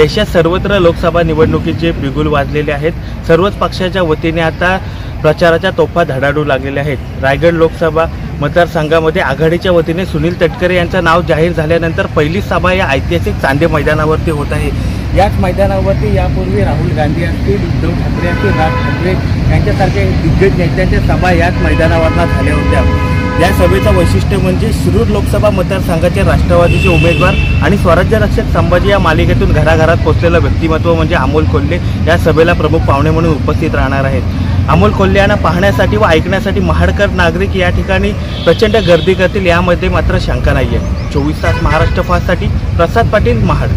देशात सर्वत्र लोकसभा निवडणुकीचे बिगुल वाजलेले आहेत. सर्वच पक्षाच्या वतीने आता प्रचाराच्या तोफा धडाडू लागलेल्या आहेत. रायगड लोकसभा मतदारसंघामध्ये आघाडीच्या वतीने सुनील तटकरे यांचं नाव जाहीर झाल्यानंतर पहिली सभा या ऐतिहासिक चांदे मैदानावरती होत आहे. याच मैदानावरती यापूर्वी राहुल गांधी असतील उद्धव ठाकरे असतील राज ठाकरे यांच्यासारख्या दिग्गज नेत्यांच्या सभा याच मैदानावरना झाल्या होत्या. या सभेचं वैशिष्ट्य म्हणजे शिरूर लोकसभा मतदारसंघाचे राष्ट्रवादीचे उमेदवार आणि स्वराज्य रक्षक संभाजी या मालिकेतून घराघरात पोचलेलं व्यक्तिमत्व म्हणजे अमोल कोल्हे या सभेला प्रमुख पाहुणे म्हणून उपस्थित राहणार आहेत. अमोल कोल्हे यांना पाहण्यासाठी व ऐकण्यासाठी महाडकर नागरिक या ठिकाणी प्रचंड गर्दी करतील यामध्ये मात्र शंका नाही आहे चोवीस तास महाराष्ट्र फास्टसाठी प्रसाद पाटील महाड.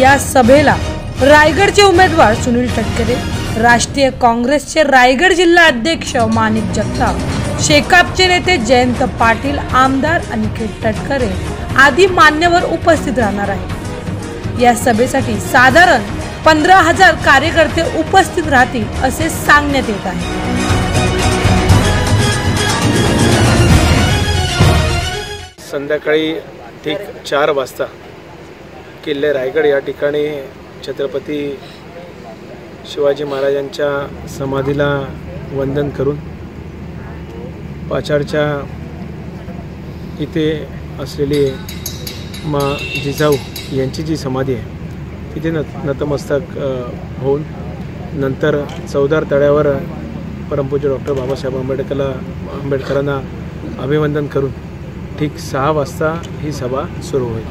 या सभेला रायगडचे उमेदवार सुनील तटकरे राष्ट्रीय काँग्रेसचे रायगड जिल्हा अध्यक्ष माणिक जगताप शेकापचे नेते जयंत पाटील आमदार अनिकेत तटकरे आदी मान्यवर उपस्थित राहणार आहे या सभेसाठी साधारण पंधरा हजार कार्यकर्ते उपस्थित राहतील असे सांगण्यात येत आहे. संध्याकाळी ठीक चार वाजता किल्ले रायगड या ठिकाणी छत्रपती शिवाजी महाराजांच्या समाधीला वंदन करून पाचाडच्या इथे असलेली मा जिजाऊ यांची जी समाधी आहे तिथे न नतमस्तक होऊन नंतर चौदार तळ्यावर परमपूज्य डॉक्टर बाबासाहेब आंबेडकरला आंबेडकरांना अभिवंदन करून ठीक सहा वाजता ही सभा सुरू होईल.